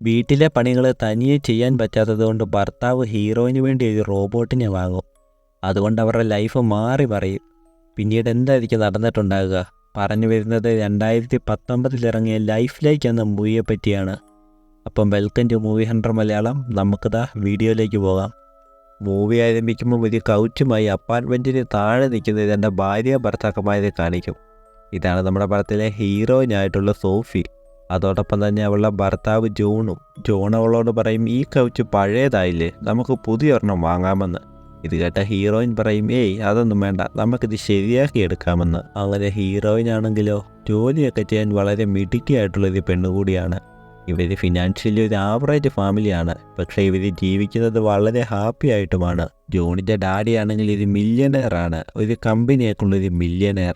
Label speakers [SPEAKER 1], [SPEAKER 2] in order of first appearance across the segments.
[SPEAKER 1] വീട്ടിലെ പണികൾ തനിയെ ചെയ്യാൻ പറ്റാത്തതുകൊണ്ട് ഭർത്താവ് ഹീറോയിന് വേണ്ടി ഒരു റോബോട്ടിനെ വാങ്ങും. അതുകൊണ്ട് അവരുടെ ലൈഫ് മാറി പറയും. പിന്നീട് എന്തായിരിക്കും നടന്നിട്ടുണ്ടാകുക പറഞ്ഞു വരുന്നത് രണ്ടായിരത്തി പത്തൊമ്പതിലിറങ്ങിയ ലൈഫ് ലൈക്ക് എന്ന മൂവിയെ പറ്റിയാണ്. അപ്പം welcome to movie hundred Malayalam. നമുക്കിതാ വീഡിയോയിലേക്ക് പോകാം. മൂവി ആരംഭിക്കുമ്പോൾ ഒരു കൗച്ചുമായി അപ്പാർട്ട്മെന്റിന് താഴെ നിൽക്കുന്ന രണ്ട് ഭാര്യ ഭർത്താക്കന്മാരെ കാണിക്കും. ഇതാണ് നമ്മുടെ പടത്തിലെ ഹീറോയിനായിട്ടുള്ള സോഫി. അതോടൊപ്പം തന്നെ അവളുടെ ഭർത്താവ് ജോണും ജോൺ അവളോട് പറയും ഈ കൗച്ച് പഴയതായില്ലേ നമുക്ക് പുതിയൊരെണ്ണം വാങ്ങാമെന്ന്. ഇത് കേട്ട ഹീറോയിൻ പറയും ഏയ് അതൊന്നും വേണ്ട നമുക്കിത് ശരിയാക്കി എടുക്കാമെന്ന്. അങ്ങനെ ഹീറോയിൻ ആണെങ്കിലോ ജോലിയൊക്കെ ചെയ്യാൻ വളരെ മിടുക്കിയായിട്ടുള്ളൊരു പെണ്ണുകൂടിയാണ് ഇവർ ഫിനാൻഷ്യലി ഒരു ആവറേജ് ഫാമിലിയാണ് പക്ഷേ ഇവർ ജീവിക്കുന്നത് വളരെ ഹാപ്പി ആയിട്ടുമാണ്. ജോണിന്റെ ഡാഡി ആണെങ്കിൽ ഒരു മില്യനെയറാണ് ഒരു കമ്പനിയൊക്കെയുള്ള ഒരു മില്യനെയർ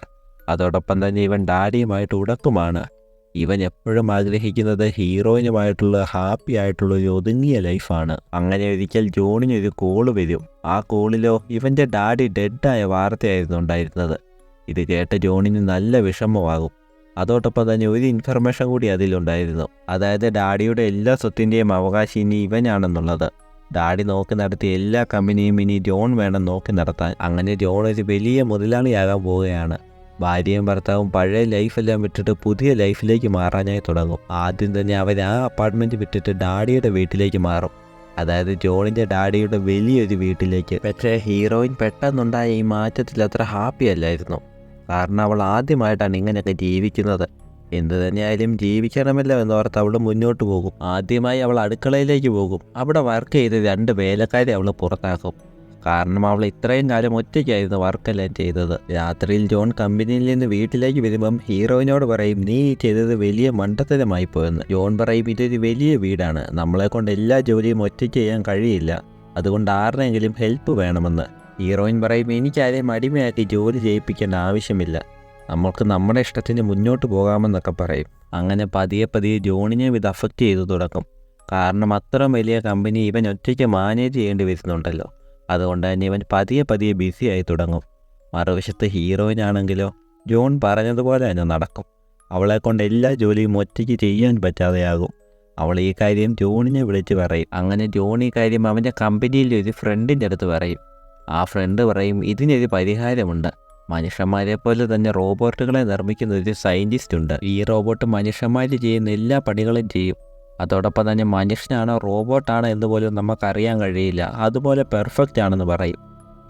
[SPEAKER 1] അതോടൊപ്പം തന്നെ ഇവൻ ഡാഡിയുമായിട്ട് ഉടക്കുമാണ്. ഇവൻ എപ്പോഴും ആഗ്രഹിക്കുന്നത് ഹീറോയിനുമായിട്ടുള്ള ഹാപ്പി ആയിട്ടുള്ള ഒരു ഒതുങ്ങിയ ലൈഫാണ്. അങ്ങനെ ഒരിക്കൽ ജോണിന് ഒരു കോൾ വരും. ആ കോളിലോ ഇവന്റെ ഡാഡി ഡെഡായ വാർത്തയായിരുന്നു ഉണ്ടായിരുന്നത്. ഇത് കേട്ട ജോണിന് നല്ല വിഷമമാകും. അതോടൊപ്പം തന്നെ ഒരു ഇൻഫർമേഷൻ കൂടി അതിലുണ്ടായിരുന്നു. അതായത് ഡാഡിയുടെ എല്ലാ സ്വത്തിന്റെയും അവകാശം ഇനി ഇവനാണെന്നുള്ളത്. ഡാഡി നോക്കി നടത്തിയ എല്ലാ കമ്പനിയും ഇനി ജോൺ വേണം നോക്കി നടത്താൻ. അങ്ങനെ ജോൺ ഒരു വലിയ മുതലാളിയാകാൻ പോവുകയാണ്. ഭാര്യയും ഭർത്താവും പഴയ ലൈഫെല്ലാം വിട്ടിട്ട് പുതിയ ലൈഫിലേക്ക് മാറാനായി തുടങ്ങും. ആദ്യം തന്നെ അവർ ആ അപ്പാർട്ട്മെന്റ് വിട്ടിട്ട് ഡാഡിയുടെ വീട്ടിലേക്ക് മാറും. അതായത് ജോണിന്റെ ഡാഡിയുടെ വലിയൊരു വീട്ടിലേക്ക്. പക്ഷേ ഹീറോയിൻ പെട്ടെന്നുണ്ടായ ഈ മാറ്റത്തിൽ അത്ര ഹാപ്പി അല്ലായിരുന്നു. കാരണം അവൾ ആദ്യമായിട്ടാണ് ഇങ്ങനെയൊക്കെ ജീവിക്കുന്നത്. എന്തു തന്നെയായാലും ജീവിക്കണമല്ലോ എന്നോർത്ത് അവൾ മുന്നോട്ട് പോകും. ആദ്യമായി അവൾ അടുക്കളയിലേക്ക് പോകും. അവിടെ വർക്ക് ചെയ്ത് രണ്ട് വേലക്കാരെ അവൾ പുറത്താക്കും. കാരണം അവൾ ഇത്രയും കാലം ഒറ്റയ്ക്കായിരുന്നു വർക്കെല്ലാം ചെയ്തത്. രാത്രിയിൽ ജോൺ കമ്പനിയിൽ നിന്ന് വീട്ടിലേക്ക് വരുമ്പം ഹീറോയിനോട് പറയും നീ ചെയ്തത് വലിയ മണ്ടത്തരമായി പോയെന്ന്. ജോൺ പറയും ഇതൊരു വലിയ വീടാണ്. നമ്മളെ കൊണ്ട് എല്ലാ ജോലിയും ഒറ്റയ്ക്ക് ചെയ്യാൻ കഴിയില്ല. അതുകൊണ്ട് ആരുടെയെങ്കിലും ഹെൽപ്പ് വേണമെന്ന്. ഹീറോയിൻ പറയും എനിക്കാരെയും അടിമയാക്കി ജോലി ചെയ്യിപ്പിക്കേണ്ട ആവശ്യമില്ല. നമ്മൾക്ക് നമ്മുടെ ഇഷ്ടത്തിന് മുന്നോട്ട് പോകാമെന്നൊക്കെ പറയും. അങ്ങനെ പതിയെ പതിയെ ജോണിനെ ഇത് അഫക്റ്റ് ചെയ്തു തുടങ്ങും. കാരണം അത്ര വലിയ കമ്പനി ഇവൻ ഒറ്റയ്ക്ക് മാനേജ് ചെയ്യേണ്ടി വരുന്നുണ്ടല്ലോ. അതുകൊണ്ട് തന്നെ ഇവൻ പതിയെ പതിയെ ബിസിയായി തുടങ്ങും. മറുവശത്ത് ഹീറോയിനാണെങ്കിലോ ജോൺ പറഞ്ഞതുപോലെ തന്നെ നടക്കും. അവളെ കൊണ്ട് എല്ലാ ജോലിയും ഒറ്റയ്ക്ക് ചെയ്യാൻ പറ്റാതെയാകും. അവൾ ഈ കാര്യം ജോണിനെ വിളിച്ച് പറയും. അങ്ങനെ ജോൺ ഈ കാര്യം അവന്റെ കമ്പനിയിലെ ഒരു ഫ്രണ്ടിന്റെ അടുത്ത് പറയും. ആ ഫ്രണ്ട് പറയും ഇതിനൊരു പരിഹാരമുണ്ട്. മനുഷ്യന്മാരെ പോലെ തന്നെ റോബോട്ടുകളെ നിർമ്മിക്കുന്ന ഒരു സയന്റിസ്റ്റ് ഉണ്ട്. ഈ റോബോട്ട് മനുഷ്യന്മാർ ചെയ്യുന്ന എല്ലാ പണികളും ചെയ്യും. അതോടൊപ്പം തന്നെ മനുഷ്യനാണോ റോബോട്ടാണോ എന്ന് പോലും നമുക്കറിയാൻ കഴിയില്ല. അതുപോലെ പെർഫെക്റ്റ് ആണെന്ന് പറയും.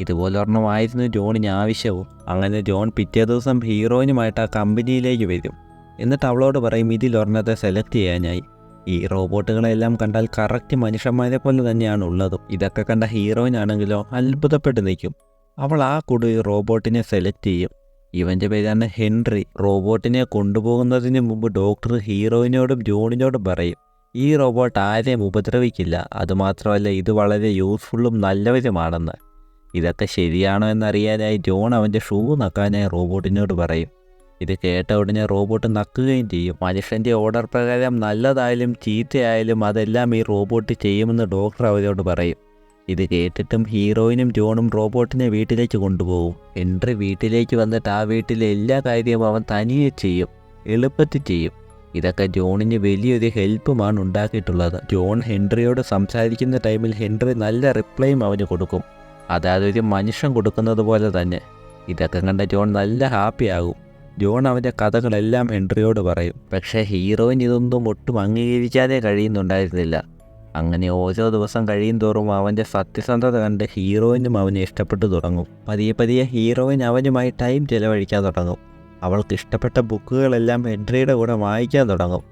[SPEAKER 1] ഇതുപോലെ ഒരെണ്ണമായിരുന്നു ജോണിന് ആവശ്യവും. അങ്ങനെ ജോൺ പിറ്റേ ദിവസം ഹീറോയിനുമായിട്ട് ആ കമ്പനിയിലേക്ക് വരും. എന്നിട്ട് അവളോട് പറയും ഇതിലൊരെണ്ണത്തെ സെലക്ട് ചെയ്യാനായി. ഈ റോബോട്ടുകളെല്ലാം കണ്ടാൽ കറക്റ്റ് മനുഷ്യന്മാരെ പോലെ തന്നെയാണ് ഉള്ളതും. ഇതൊക്കെ കണ്ട ഹീറോയിനാണെങ്കിലോ അത്ഭുതപ്പെട്ട് നിൽക്കും. അവൾ ആ കൂടി റോബോട്ടിനെ സെലക്ട് ചെയ്യും. ഇവന്റെ പേരാണ് ഹെൻറി. റോബോട്ടിനെ കൊണ്ടുപോകുന്നതിന് മുമ്പ് ഡോക്ടർ ഹീറോയിനോടും ജോണിനോടും പറയും. ഈ റോബോട്ട് ആരെയും ഉപദ്രവിക്കില്ല. അതുമാത്രമല്ല ഇത് വളരെ യൂസ്ഫുള്ളും നല്ലവരുമാണെന്ന്. ഇതൊക്കെ ശരിയാണോ എന്നറിയാനായി ജോൺ അവന്റെ ഷൂ നക്കാനായി റോബോട്ടിനോട് പറയും. ഇത് കേട്ട ഉടനെ റോബോട്ട് നക്കുകയും ചെയ്യും. മനുഷ്യന്റെ ഓർഡർ പ്രകാരം നല്ലതായാലും ചീത്തയായാലും അതെല്ലാം ഈ റോബോട്ട് ചെയ്യുമെന്ന് ഡോക്ടർ അവരോട് പറയും. ഇത് കേട്ടിട്ടും ഹീറോയിനും ജോണും റോബോട്ടിനെ വീട്ടിലേക്ക് കൊണ്ടുപോകും. എൻട്രി വീട്ടിലേക്ക് വന്നിട്ട് ആ വീട്ടിലെ എല്ലാ കാര്യവും അവൻ തനിയെ ചെയ്യും. എളുപ്പത്തിൽ ചെയ്യും. ഇതൊക്കെ ജോണിന് വലിയൊരു ഹെൽപ്പുമാണ് ഉണ്ടാക്കിയിട്ടുള്ളത്. ജോൺ ഹെൻറിയോട് സംസാരിക്കുന്ന ടൈമിൽ ഹെൻറി നല്ല റിപ്ലൈയും അവന് കൊടുക്കും. അതായത് ഒരു മനുഷ്യൻ കൊടുക്കുന്നത് പോലെ തന്നെ. ഇതൊക്കെ കണ്ട ജോൺ നല്ല ഹാപ്പി ആകും. ജോൺ അവന്റെ കഥകളെല്ലാം ഹെൻറിയോട് പറയും. പക്ഷേ ഹീറോയിൻ ഇതൊന്നും ഒട്ടും അംഗീകരിക്കാതെ കഴിയുന്നുണ്ടായിരുന്നില്ല. അങ്ങനെ ഓരോ ദിവസം കഴിയും തോറും അവന്റെ സത്യസന്ധത കണ്ട് ഹീറോയിനും അവനെ ഇഷ്ടപ്പെട്ടു തുടങ്ങും. പതിയെ പതിയെ ഹീറോയിൻ അവനുമായി ടൈം ചെലവഴിക്കാൻ തുടങ്ങും. അവൾക്ക് ഇഷ്ടപ്പെട്ട ബുക്കുകളെല്ലാം ഹെൻറിയുടെ കൂടെ വായിക്കാൻ തുടങ്ങും.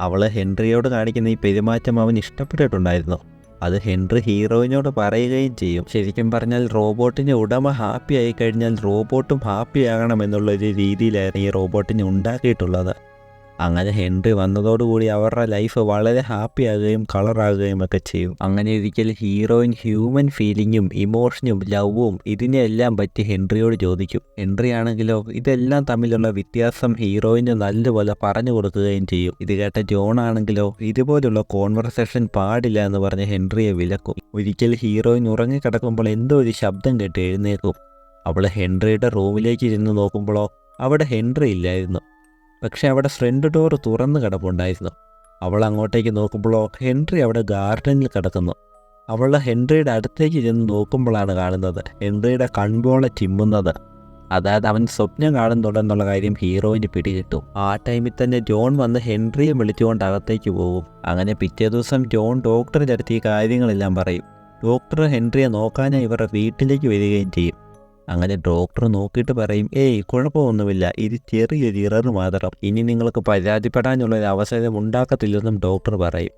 [SPEAKER 1] അവൾ ഹെൻറിയോട് കാണിക്കുന്ന ഈ പെരുമാറ്റം അവൻ ഇഷ്ടപ്പെട്ടിട്ടുണ്ടായിരുന്നു. അത് ഹെൻറി ഹീറോയിനോട് പറയുകയും ചെയ്യും. ശരിക്കും പറഞ്ഞാൽ റോബോട്ടിന് ഉടമ ഹാപ്പി ആയി കഴിഞ്ഞാൽ റോബോട്ടും ഹാപ്പി ആകണം എന്നുള്ളൊരു രീതിയിലായിരുന്നു ഈ റോബോട്ടിനെ ഉണ്ടാക്കിയിട്ടുള്ളത്. അങ്ങനെ ഹെൻറി വന്നതോടുകൂടി അവരുടെ ലൈഫ് വളരെ ഹാപ്പി ആകുകയും കളറാകുകയും ഒക്കെ ചെയ്യും. അങ്ങനെ ഇരിക്കൽ ഹീറോയിൻ ഹ്യൂമൻ ഫീലിങ്ങും ഇമോഷനും ലവും ഇതിനെല്ലാം പറ്റി ഹെൻറിയോട് ചോദിക്കും. ഹെൻറി ആണെങ്കിലോ ഇതെല്ലാം തമ്മിലുള്ള വ്യത്യാസം ഹീറോയിന് നല്ലപോലെ പറഞ്ഞു കൊടുക്കുകയും ചെയ്യും. ഇത് കേട്ട ജോൺ ആണെങ്കിലോ ഇതുപോലുള്ള കോൺവെർസേഷൻ പാടില്ല എന്ന് പറഞ്ഞ് ഹെൻറിയെ വിലക്കും. ഒരിക്കൽ ഹീറോയിൻ ഉറങ്ങിക്കിടക്കുമ്പോൾ എന്തോ ഒരു ശബ്ദം കേട്ട് എഴുന്നേക്കും അവൾ ഹെൻറിയുടെ റൂമിലേക്ക് ഇരുന്ന് നോക്കുമ്പോഴോ അവിടെ ഹെൻറി ഇല്ലായിരുന്നു. പക്ഷെ അവിടെ ഫ്രണ്ട് ഡോർ തുറന്ന് കിടപ്പുണ്ടായിരുന്നു. അവൾ അങ്ങോട്ടേക്ക് നോക്കുമ്പോഴോ ഹെൻറി അവിടെ ഗാർഡനിൽ കിടക്കുന്നു. അവൾ ഹെൻറിയുടെ അടുത്തേക്ക് ചെന്ന് നോക്കുമ്പോഴാണ് കാണുന്നത്. ഹെൻറിയുടെ കൺപോളെ ചിമ്മുന്നത്. അതായത് അവൻ സ്വപ്നം കാണുന്നുണ്ടെന്നുള്ള കാര്യം ഹീറോയിന് പിടികിട്ടും. ആ ടൈമിൽ തന്നെ ജോൺ വന്ന് ഹെൻറിയെ വിളിച്ചുകൊണ്ട് അകത്തേക്ക് പോകും. അങ്ങനെ പിറ്റേ ദിവസം ജോൺ ഡോക്ടറിന്റെ അടുത്ത് ഈ കാര്യങ്ങളെല്ലാം പറയും. ഡോക്ടർ ഹെൻറിയെ നോക്കാനായി ഇവരുടെ വീട്ടിലേക്ക് വരികയും ചെയ്യും. അങ്ങനെ ഡോക്ടർ നോക്കിയിട്ട് പറയും ഏയ് കുഴപ്പമൊന്നുമില്ല. ഇത് ചെറിയൊരു ഇറർ മാത്രം. ഇനി നിങ്ങൾക്ക് പരാതിപ്പെടാനുള്ള ഒരു അവസരം ഉണ്ടാക്കത്തില്ലെന്നും ഡോക്ടർ പറയും.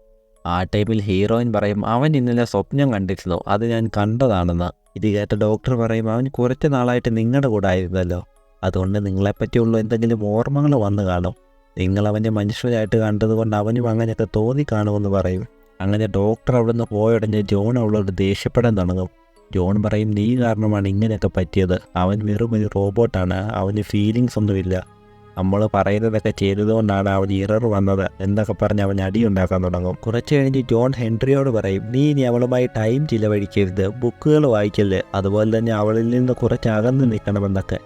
[SPEAKER 1] ആ ടൈമിൽ ഹീറോയിൻ പറയും അവൻ ഇന്നലെ സ്വപ്നം കണ്ടിരുന്നു. അത് ഞാൻ കണ്ടതാണെന്ന്. ഇത് കേട്ട ഡോക്ടർ പറയും അവൻ കുറച്ച് നാളായിട്ട് നിങ്ങളുടെ കൂടെ ആയിരുന്നല്ലോ. അതുകൊണ്ട് നിങ്ങളെപ്പറ്റിയുള്ള എന്തെങ്കിലും ഓർമ്മകൾ വന്നു കാണും. നിങ്ങൾ അവന്റെ മനുഷ്യരായിട്ട് കണ്ടതുകൊണ്ട് അവനും അങ്ങനെയൊക്കെ തോന്നി കാണുമെന്ന് പറയും. അങ്ങനെ ഡോക്ടർ അവിടുന്ന് പോയുടനെ ജോൺ അവളോട് ദേഷ്യപ്പെടാൻ തുടങ്ങും. ജോൺ പറയും നീ കാരണമാണ് ഇങ്ങനെയൊക്കെ പറ്റിയത്. അവൻ വെറും ഒരു റോബോട്ടാണ്. അവന് ഫീലിങ്സ് ഒന്നുമില്ല. നമ്മൾ പറയുന്നതൊക്കെ ചെയ്തതുകൊണ്ടാണ് അവൻ ഇറർ വന്നത്. എന്നൊക്കെ പറഞ്ഞ് അവൻ അടിയുണ്ടാക്കാൻ തുടങ്ങും. കുറച്ച് കഴിഞ്ഞ് ജോൺ ഹെൻറിയോട് പറയും നീ ഇനി അവളുമായി ടൈം ചിലവഴിക്കരുത്. ബുക്കുകൾ വായിക്കല്ലേ. അതുപോലെ തന്നെ അവളിൽ നിന്ന് കുറച്ച് അകന്ന് നിൽക്കണമെന്നൊക്കെ.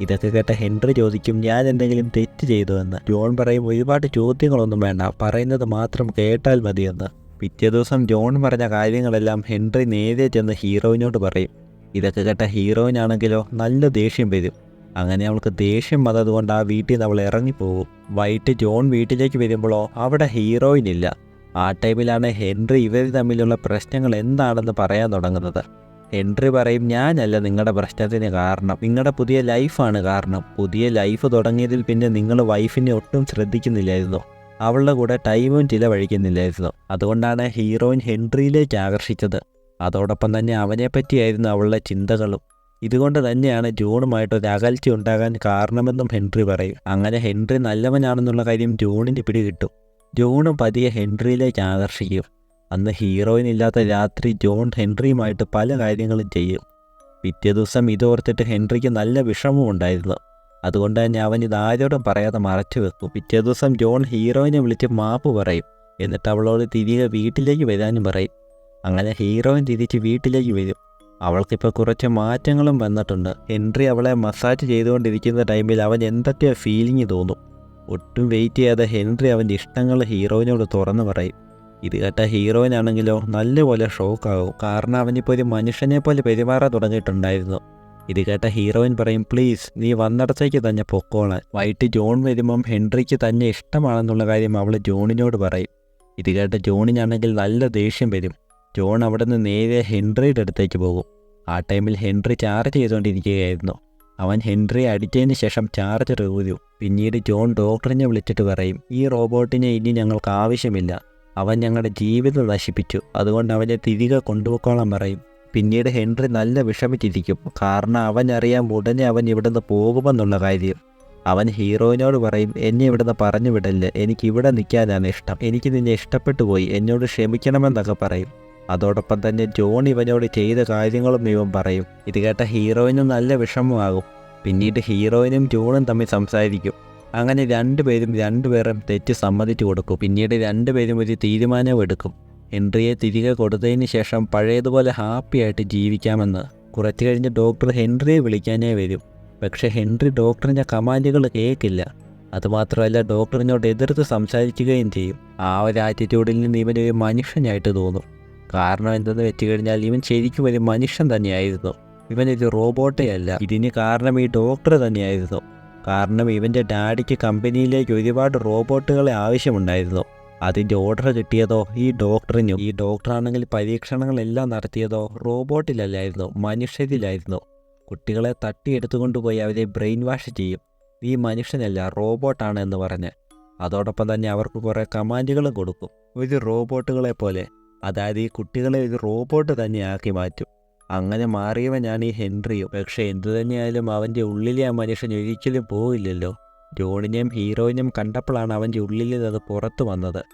[SPEAKER 1] ഇതൊക്കെ കേട്ട ഹെൻറി ചോദിക്കും ഞാൻ എന്തെങ്കിലും തെറ്റ് ചെയ്തു എന്ന്? ജോൺ പറയും ഒരുപാട് ചോദ്യങ്ങളൊന്നും വേണ്ട. പറയുന്നത് മാത്രം കേട്ടാൽ മതിയെന്ന്. പിറ്റേ ദിവസം ജോൺ പറഞ്ഞ കാര്യങ്ങളെല്ലാം ഹെൻറി നേരെ ചെന്ന് ഹീറോയിനോട് പറയും. ഇതൊക്കെ കേട്ട ഹീറോയിനാണെങ്കിലോ നല്ല ദേഷ്യം വരും. അങ്ങനെ അവൾക്ക് ദേഷ്യം വന്നതുകൊണ്ട് ആ വീട്ടിൽ നിന്ന് അവൾ ഇറങ്ങിപ്പോകും. വൈകിട്ട് ജോൺ വീട്ടിലേക്ക് വരുമ്പോഴോ അവിടെ ഹീറോയിൻ ഇല്ല ആ ടൈമിലാണ് ഹെൻറി ഇവർ തമ്മിലുള്ള പ്രശ്നങ്ങൾ എന്താണെന്ന് പറയാൻ തുടങ്ങുന്നത്. ഹെൻറി പറയും ഞാനല്ല നിങ്ങളുടെ പ്രശ്നത്തിന് കാരണം. നിങ്ങളുടെ പുതിയ ലൈഫാണ് കാരണം. പുതിയ ലൈഫ് തുടങ്ങിയതിൽ പിന്നെ നിങ്ങൾ വൈഫിനെ ഒട്ടും ശ്രദ്ധിക്കുന്നില്ലായിരുന്നു. അവളുടെ കൂടെ ടൈമും ചിലവഴിക്കുന്നില്ലായിരുന്നു അതുകൊണ്ടാണ് ഹീറോയിൻ ഹെൻറിയിലേക്ക് ആകർഷിച്ചത്. അതോടൊപ്പം തന്നെ അവനെപ്പറ്റിയായിരുന്നു അവളുടെ ചിന്തകളും. ഇതുകൊണ്ട് തന്നെയാണ് ജോണുമായിട്ട് ഒരു അകൽച്ച ഉണ്ടാകാൻ കാരണമെന്നും ഹെൻറി പറയും. അങ്ങനെ ഹെൻറി നല്ലവനാണെന്നുള്ള കാര്യം ജൂണിന്റെ പിടി കിട്ടും ജോണും പതിയെ ഹെൻറിയിലേക്ക് ആകർഷിക്കും. അന്ന് ഹീറോയിൻ ഇല്ലാത്ത രാത്രി ജോൺ ഹെൻറിയുമായിട്ട് പല കാര്യങ്ങളും ചെയ്യും. പിറ്റേ ദിവസം ഇതോർത്തിട്ട് ഹെൻറിക്ക് നല്ല വിഷമവും ഉണ്ടായിരുന്നു അതുകൊണ്ട് തന്നെ അവൻ ഇത് ആരോടും പറയാതെ മറച്ചു വെക്കും. പിറ്റേ ദിവസം ജോൺ ഹീറോയിനെ വിളിച്ച് മാപ്പ് പറയും. എന്നിട്ട് അവളോട് തിരികെ വീട്ടിലേക്ക് വരാനും പറയും. അങ്ങനെ ഹീറോയിൻ തിരിച്ച് വീട്ടിലേക്ക് വരും. അവൾക്കിപ്പോൾ കുറച്ച് മാറ്റങ്ങളും വന്നിട്ടുണ്ട്. ഹെൻറി അവളെ മസാജ് ചെയ്തുകൊണ്ടിരിക്കുന്ന ടൈമിൽ അവൻ എന്തൊക്കെ ഫീലിംഗ് തോന്നും. ഒട്ടും വെയിറ്റ് ചെയ്യാതെ ഹെൻറി അവന്റെ ഇഷ്ടങ്ങൾ ഹീറോയിനോട് തുറന്നു പറയും. ഇത് കേട്ട ഹീറോയിൻ ആണെങ്കിലോ നല്ലപോലെ ഷോക്കാകും. കാരണം അവനിപ്പോൾ ഒരു മനുഷ്യനെ പോലെ പെരുമാറാൻ തുടങ്ങിയിട്ടുണ്ടായിരുന്നു. ഇത് കേട്ട ഹീറോയിൻ പറയും പ്ലീസ് നീ വന്നിടത്തേക്ക് തന്നെ പൊക്കോളാൻ. വൈകിട്ട് ജോൺ വരുമ്പം ഹെൻറിക്ക് തന്നെ ഇഷ്ടമാണെന്നുള്ള കാര്യം അവൾ ജോണിനോട് പറയും. ഇത് കേട്ട ജോണിനാണെങ്കിൽ നല്ല ദേഷ്യം വരും. ജോൺ അവിടെ നിന്ന് നേരെ ഹെൻറിയുടെ അടുത്തേക്ക് പോകും. ആ ടൈമിൽ ഹെൻറി ചാർജ് ചെയ്തുകൊണ്ടിരിക്കുകയായിരുന്നു. അവൻ ഹെൻറി അടിച്ചതിന് ശേഷം ചാർജ് ഊരും പിന്നീട് ജോൺ ഡോക്ടറിനെ വിളിച്ചിട്ട് പറയും ഈ റോബോട്ടിനെ ഇനി ഞങ്ങൾക്ക് ആവശ്യമില്ല. അവൻ ഞങ്ങളുടെ ജീവിതം നശിപ്പിച്ചു. അതുകൊണ്ട് അവനെ തിരികെ കൊണ്ടുപോയിക്കോളാൻ പറയും. പിന്നീട് ഹെൻറി നല്ല വിഷമിച്ചിരിക്കും. കാരണം അവൻ അറിയാം ഉടനെ അവൻ ഇവിടുന്ന് പോകുമെന്നുള്ള കാര്യം. അവൻ ഹീറോയിനോട് പറയും എന്നെ ഇവിടുന്ന് പറഞ്ഞു വിടല്ലേ? എനിക്ക് ഇവിടെ നിൽക്കാനാണ് ഇഷ്ടം. എനിക്ക് നിന്നെ ഇഷ്ടപ്പെട്ടു പോയി. എന്നോട് ക്ഷമിക്കണമെന്നൊക്കെ പറയും. അതോടൊപ്പം തന്നെ ജോൺ ഇവനോട് ചെയ്ത കാര്യങ്ങളും ഇവൻ പറയും. ഇത് കേട്ട ഹീറോയിനും നല്ല വിഷമമാകും. പിന്നീട് ഹീറോയിനും ജോണും തമ്മിൽ സംസാരിക്കും. അങ്ങനെ രണ്ടുപേരും രണ്ടുപേരും തെറ്റ് സമ്മതിച്ചു കൊടുക്കും. പിന്നീട് രണ്ടുപേരും ഒരു തീരുമാനവും എടുക്കും ഹെൻറിയെ തിരികെ കൊടുത്തതിന് ശേഷം പഴയതുപോലെ ഹാപ്പിയായിട്ട് ജീവിക്കാമെന്ന്. കുറച്ച് കഴിഞ്ഞ് ഡോക്ടർ ഹെൻറിയെ വിളിക്കാനേ വരും. പക്ഷേ ഹെൻറി ഡോക്ടറിന്റെ കമാൻഡുകൾ കേൾക്കില്ല. അതുമാത്രമല്ല ഡോക്ടറിനോട് എതിർത്ത് സംസാരിക്കുകയും ചെയ്യും. ആ ഒരു ആറ്റിറ്റ്യൂഡിൽ നിന്ന് ഇവനൊരു മനുഷ്യനായിട്ട് തോന്നും. കാരണം എന്തെന്ന് വെച്ച് കഴിഞ്ഞാൽ ഇവൻ ശരിക്കും ഒരു മനുഷ്യൻ തന്നെയായിരുന്നു. ഇവനൊരു റോബോട്ടേ അല്ല. ഇതിന് കാരണം ഈ ഡോക്ടർ തന്നെയായിരുന്നു. കാരണം ഇവന്റെ ഡാഡിക്ക് കമ്പനിയിലേക്ക് ഒരുപാട് റോബോട്ടുകളെ ആവശ്യമുണ്ടായിരുന്നു. അതിന്റെ ഓർഡർ കിട്ടിയതോ? ഈ ഡോക്ടറിനും ഈ ഡോക്ടറാണെങ്കിൽ പരീക്ഷണങ്ങളെല്ലാം നടത്തിയതോ? റോബോട്ടിലല്ലായിരുന്നു മനുഷ്യരിലായിരുന്നു. കുട്ടികളെ തട്ടിയെടുത്തുകൊണ്ടുപോയി അവരെ ബ്രെയിൻ വാഷ് ചെയ്യും. ഈ മനുഷ്യനല്ല റോബോട്ടാണ് എന്ന് പറഞ്ഞ്. അതോടൊപ്പം തന്നെ അവർക്ക് കുറേ കമാൻഡുകളും കൊടുക്കും. ഒരു റോബോട്ടുകളെ പോലെ. അതായത് ഈ കുട്ടികളെ ഒരു റോബോട്ട് തന്നെ ആക്കി മാറ്റും. അങ്ങനെ മാറിയവനാണ് ഈ ഹെൻറിയും. പക്ഷേ എന്തു തന്നെയായാലും അവന്റെ ഉള്ളിലെ ആ മനുഷ്യൻ ഒരിക്കലും പോയില്ലല്ലോ ജോണിനെയും ഹീറോയിനും കണ്ടപ്പോഴാണ് അവന്റെ ഉള്ളിൽ നിന്നത് പുറത്തു വന്നത്.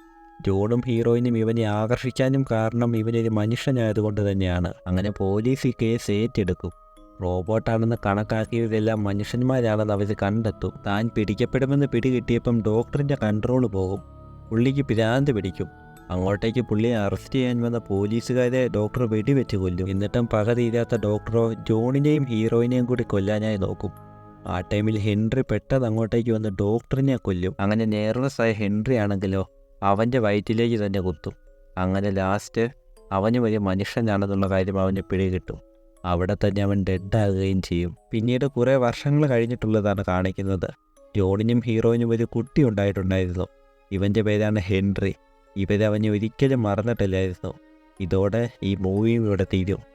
[SPEAKER 1] ജോണും ഹീറോയിനും ഇവനെ ആകർഷിക്കാനും കാരണം ഇവനൊരു മനുഷ്യനായതുകൊണ്ട് തന്നെയാണ്. അങ്ങനെ പോലീസ് ഈ കേസ് ഏറ്റെടുക്കും. റോബോട്ടാണെന്ന് കണക്കാക്കിയതെല്ലാം മനുഷ്യന്മാരാണെന്ന് അവർ കണ്ടെത്തും. താൻ പിടിക്കപ്പെടുമെന്ന് പിടികിട്ടിയപ്പം ഡോക്ടറിന്റെ കൺട്രോൾ പോകും. പുള്ളിക്ക് ഭ്രാന്ത് പിടിക്കും. അങ്ങോട്ടേക്ക് പുള്ളിയെ അറസ്റ്റ് ചെയ്യാൻ വന്ന പോലീസുകാരെ ഡോക്ടർ വെടിവെച്ച് കൊല്ലും. എന്നിട്ടും പക തീരാത്ത ഡോക്ടറോ ജോണിനെയും ഹീറോയിനെയും കൂടി കൊല്ലാനായി നോക്കും. ആ ടൈമിൽ ഹെൻറി പെട്ടെന്ന് അങ്ങോട്ടേക്ക് വന്ന് ഡോക്ടറിനെ കൊല്ലും. അങ്ങനെ നെയർലെസ് ആയ ഹെൻറി ആണെങ്കിലോ അവന്റെ വയറ്റിലേക്ക് തന്നെ കുത്തും. അങ്ങനെ ലാസ്റ്റ് അവന് വലിയ മനുഷ്യനാണെന്നുള്ള കാര്യം അവന് പിടികിട്ടും. അവിടെ തന്നെ അവൻ ഡെഡാകുകയും ചെയ്യും. പിന്നീട് കുറേ വർഷങ്ങൾ കഴിഞ്ഞിട്ടുള്ളതാണ് കാണിക്കുന്നത്. ജോണിനും ഹീറോയിനും ഒരു കുട്ടി ഉണ്ടായിട്ടുണ്ടായിരുന്നു. ഇവന്റെ പേരാണ് ഹെൻറി. ഇവരവനെ ഒരിക്കലും മറന്നിട്ടില്ലായിരുന്നു. ഇതോടെ ഈ മൂവിയും ഇവിടെ തീരും.